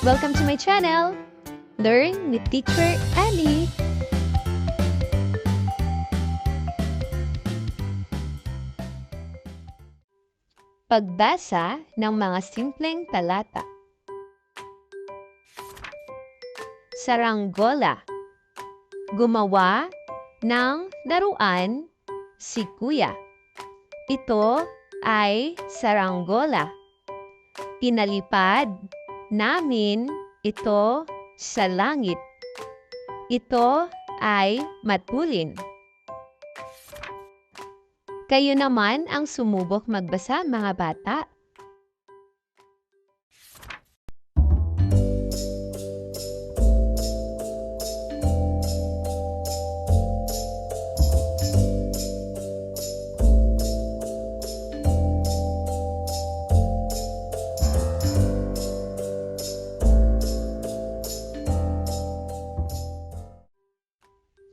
Welcome to my channel! Learn with Teacher Annie! Pagbasa ng mga simpleng talata Saranggola Gumawa ng laruan si Kuya. Ito ay saranggola. Pinalipad namin ito sa langit. Ito ay matulin. Kayo naman ang sumubok magbasa mga bata.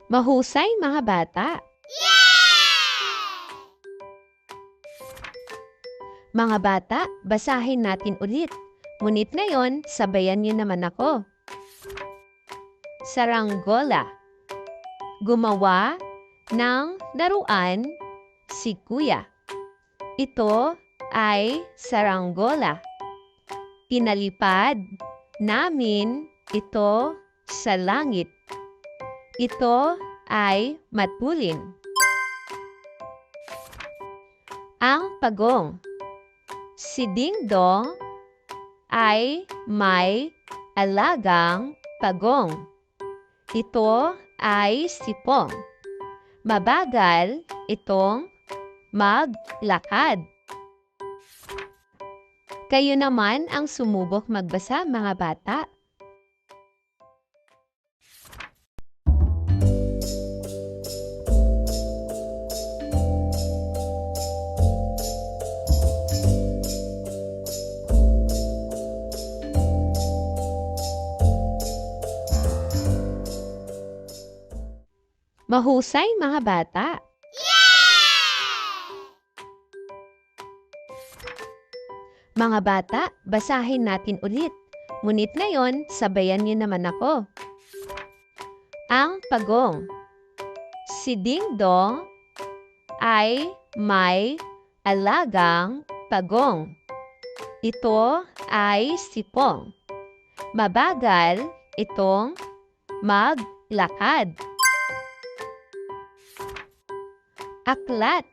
Mahusay mga bata. Mga bata, basahin natin ulit. Ngunit ngayon, sabayan niyo naman ako. Saranggola Gumawa ng laruan si Kuya. Ito ay saranggola. Pinalipad namin ito sa langit. Ito ay matulin. Ang pagong Si Ding Dong ay may alagang pagong. Ito ay sipong. Mabagal itong maglakad. Kayo naman ang sumubok magbasa mga bata. Mahusay mga bata. Mga bata, basahin natin ulit. Ngunit ngayon, sabayan niyo naman ako. Ang pagong. Si Ding Dong ay may alagang pagong. Ito ay sipong. Mabagal itong maglakad. Aklat.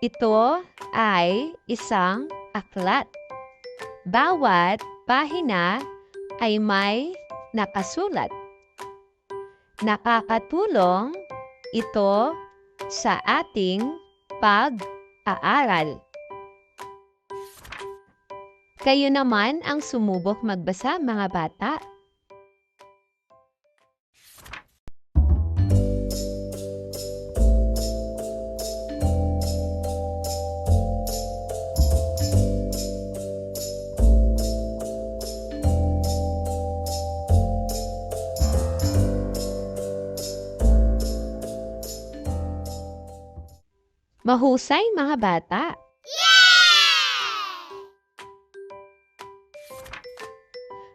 Ito ay isang aklat. Bawat pahina ay may nakasulat. Nakakatulong ito sa ating pag-aaral. Kayo naman ang sumubok magbasa mga bata. Mahusay mga bata.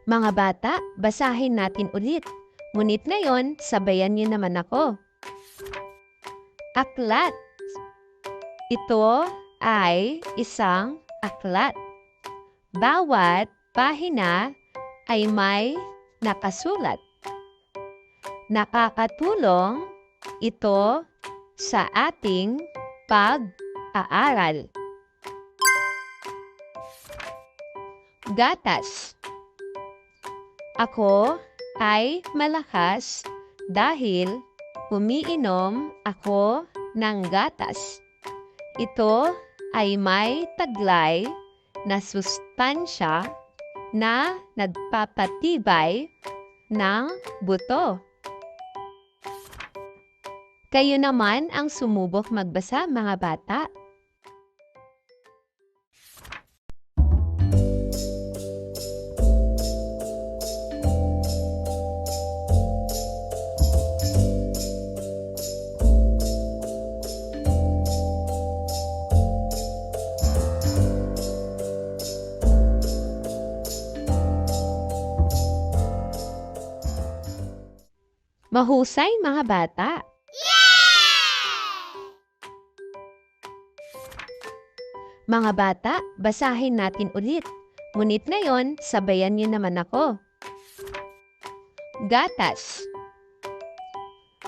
Mga bata, basahin natin ulit. Ngunit ngayon, sabayan niyo naman ako. Aklat. Ito ay isang aklat. Bawat pahina ay may nakasulat. Nakakatulong ito sa ating pag-aaral. Gatas Ako ay malakas dahil umiinom ako ng gatas. Ito ay may taglay na sustansya na nagpapatibay ng buto. Kayo naman ang sumubok magbasa mga bata. Mahusay mga bata! Mga bata, basahin natin ulit. Ngunit ngayon, sabayan niyo naman ako. Gatas.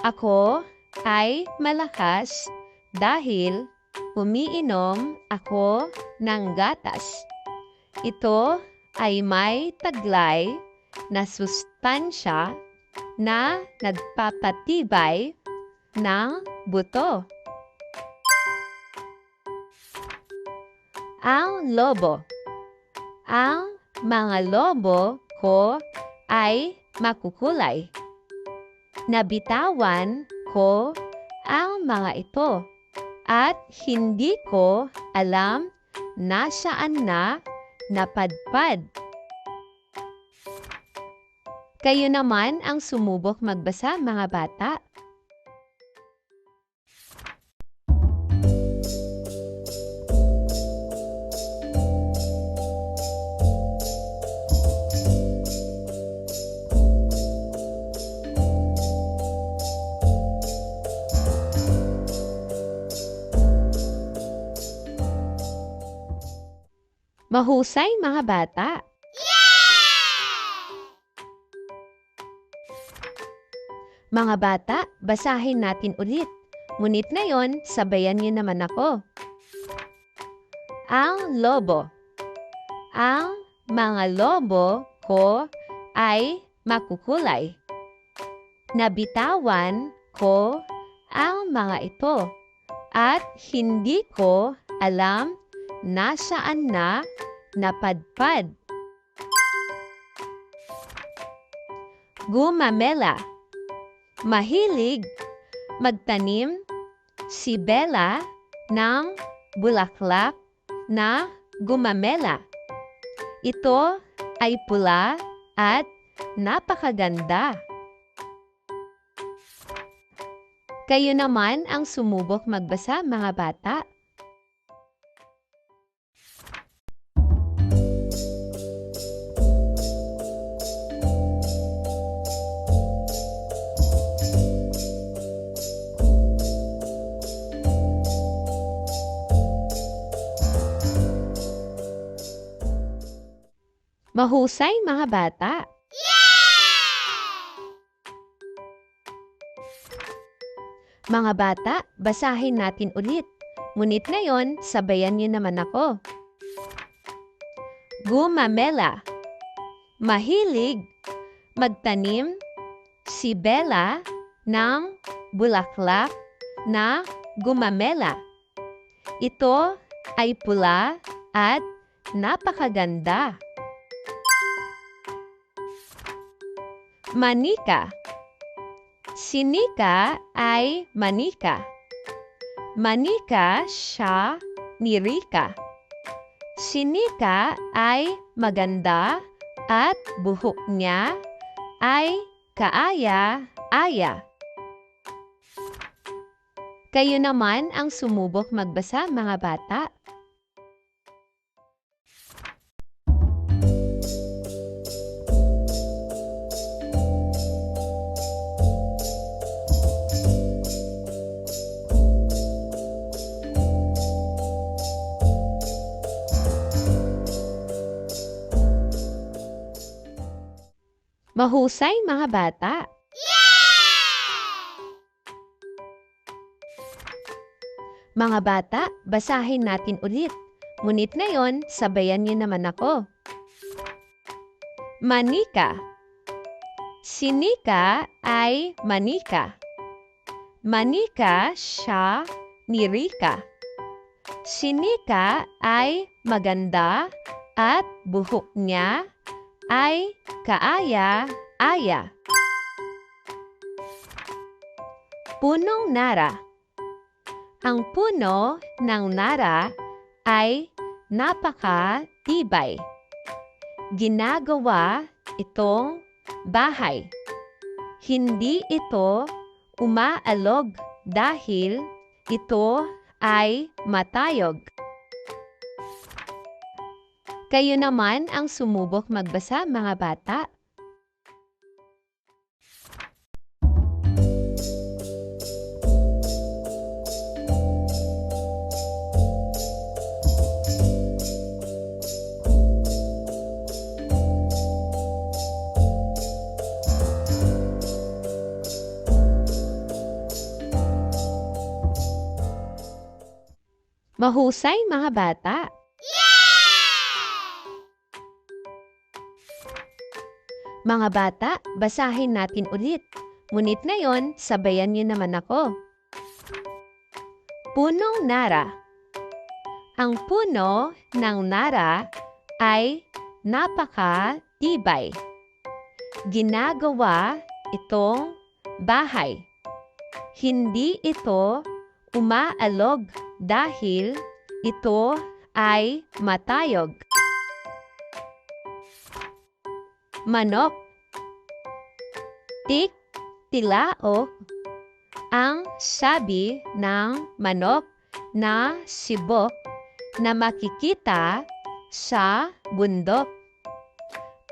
Ako ay malakas dahil umiinom ako ng gatas. Ito ay may taglay na sustansya na nagpapatibay ng buto. Ang lobo. Ang mga lobo ko ay makukulay. Nabitawan ko ang mga ito at hindi ko alam nasaan na napadpad. Kayo naman ang sumubok magbasa mga bata. Mahusay mga bata. Mga bata, basahin natin ulit. Ngunit ngayon, sabayan niyo naman ako. Ang lobo. Ang mga lobo ko ay makukulay. Nabitawan ko ang mga ito at hindi ko alam nasaan na napadpad. Gumamela. Mahilig magtanim si Bella ng bulaklak na gumamela. Ito ay pula at napakaganda. Kayo naman ang sumubok magbasa mga bata. Mahusay mga bata. Mga bata, basahin natin ulit. Ngunit ngayon, sabayan niyo naman ako. Gumamela. Mahilig magtanim si Bella ng bulaklak na gumamela. Ito ay pula at napakaganda. Manika. Si Nika ay manika. Manika siya ni Rika. Si Nika ay maganda at buhok niya ay kaaya-aya. Kayo naman ang sumubok magbasa mga bata. Mahusay mga bata. Mga bata, basahin natin ulit. Ngunit ngayon, sabayan niyo naman ako. Manika. Si Nika ay manika. Manika siya ni Rika. Si Nika ay maganda at buhok niya ay kaaya-aya. Punong Nara Ang puno ng Nara ay napaka-tibay. Ginagawa itong bahay. Hindi ito umaalog dahil ito ay matayog. Kayo naman ang sumubok magbasa mga bata. Mahusay mga bata! Mga bata, basahin natin ulit. Ngunit ngayon, sabayan niyo naman ako. Punong Nara Ang puno ng Nara ay napaka-tibay. Ginagawa itong bahay. Hindi ito umaalog dahil ito ay matayog. Manok Tik, tilao ang sabi ng manok na sibok na makikita sa bundok.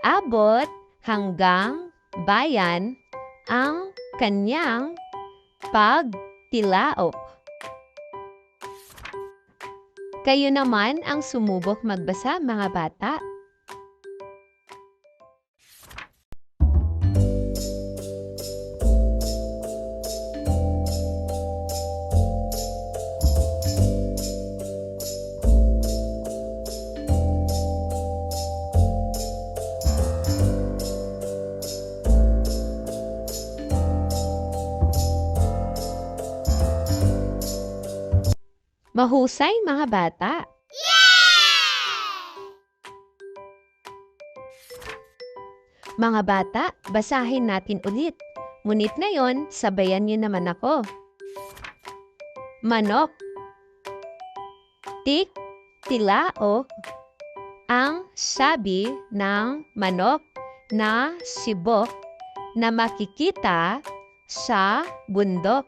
Abot hanggang bayan ang kanyang pagtilaok. Kayo naman ang sumubok magbasa mga bata. Mahusay mga bata. Mga bata, basahin natin ulit. Ngunit ngayon, sabayan niyo naman ako. Manok. Tik, tilao. Ang sabi ng manok na sibok na makikita sa bundok.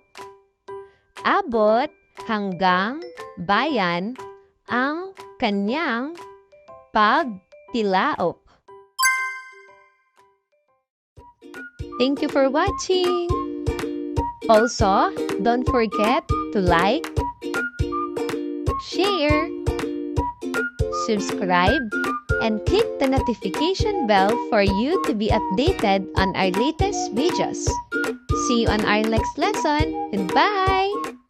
Abot hanggang bayan ang kanyang pagtilaok. Thank you for watching! Also, don't forget to like, share, subscribe, and click the notification bell for you to be updated on our latest videos. See you on our next lesson. Goodbye!